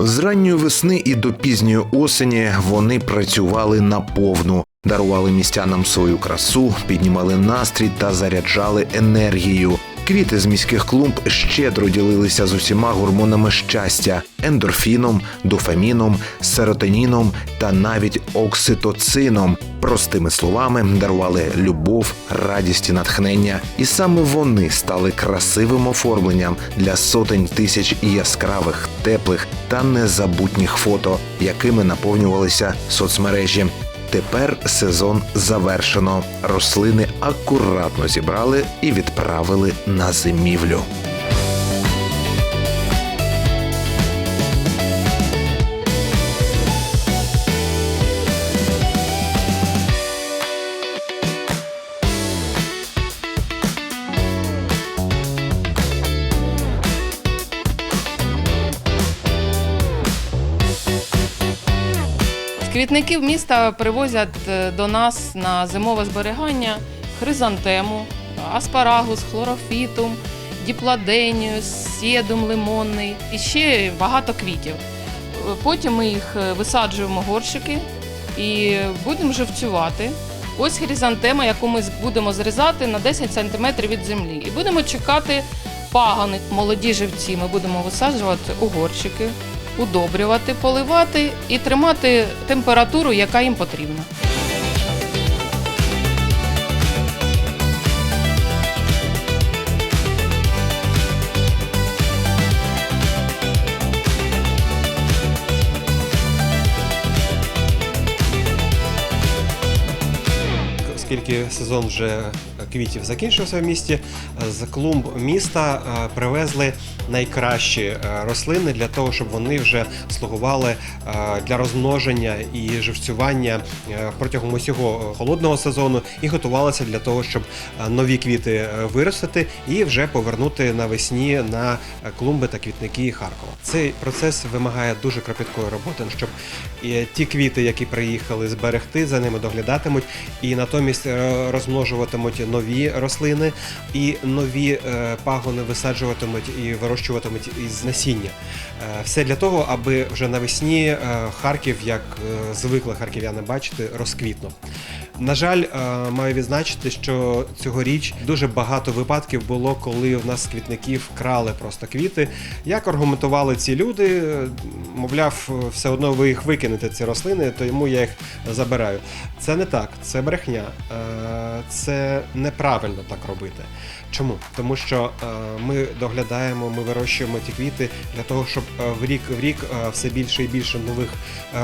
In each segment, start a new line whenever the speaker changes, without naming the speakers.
З ранньої весни і до пізньої осені вони працювали наповну, дарували містянам свою красу, піднімали настрій та заряджали енергію. Квіти з міських клумб щедро ділилися з усіма гормонами щастя, ендорфіном, дофаміном, серотоніном та навіть окситоцином. Простими словами дарували любов, радість і натхнення, і саме вони стали красивим оформленням для сотень тисяч яскравих, теплих та незабутніх фото, якими наповнювалися соцмережі. Тепер сезон завершено. Рослини акуратно зібрали і відправили на зимівлю.
Квітників міста привозять е, до нас на зимове зберігання хризантему, аспарагус, хлорофітум, діпладенію, седум лимонний і ще багато квітів. Е, Потім ми їх е, висаджуємо горщики і будемо живцювати. Ось хризантема, яку ми будемо зрізати на 10 см від землі. І будемо чекати пагони. Молоді живці ми будемо висаджувати у горщики, удобрювати, поливати і тримати температуру, яка їм потрібна.
Оскільки сезон вже квітів закінчився в місті, з клумб міста е, привезли найкращі е, рослини для того, щоб вони вже слугували е, для розмноження і живцювання протягом усього холодного сезону і готувалися для того, щоб нові квіти виростити і вже повернути навесні на клумби та квітники Харкова. Цей процес вимагає дуже кропіткої роботи, щоб ті квіти, які приїхали, зберегти, за ними доглядатимуть, і натомість розмножуватимуть нові рослини, і нові е, пагони висаджуватимуть і вирощуватимуть із насіння. Е, Все для того, аби вже навесні е, Харків, як звикли харків'яни бачити, розквітнув. На жаль, е, маю відзначити, що цьогоріч дуже багато випадків було, коли в нас квітників крали просто квіти. Як аргументували ці люди, мовляв, все одно ви їх викинете, ці рослини, то йому я їх забираю. Це не так, це брехня. Е, Це неправильно так робити. Чому? Тому що е, ми доглядаємо, ми вирощуємо ті квіти для того, щоб в рік в рік все більше і більше нових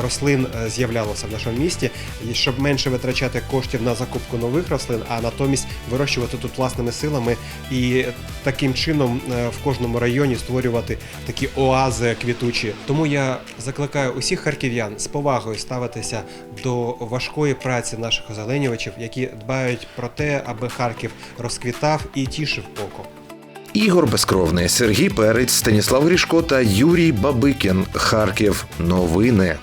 рослин з'являлося в нашому місті, і щоб менше витрачати коштів на закупку нових рослин, а натомість вирощувати тут власними силами і таким чином е, в кожному районі створювати такі оази квітучі. Тому я закликаю усіх харків'ян з повагою ставитися до важкої праці наших озеленювачів, які дбають про те, аби Харків розквітав і тішив око.
Ігор Безкровний, Сергій Перець, Станіслав Грішко та Юрій Бабикін. Харків. Новини.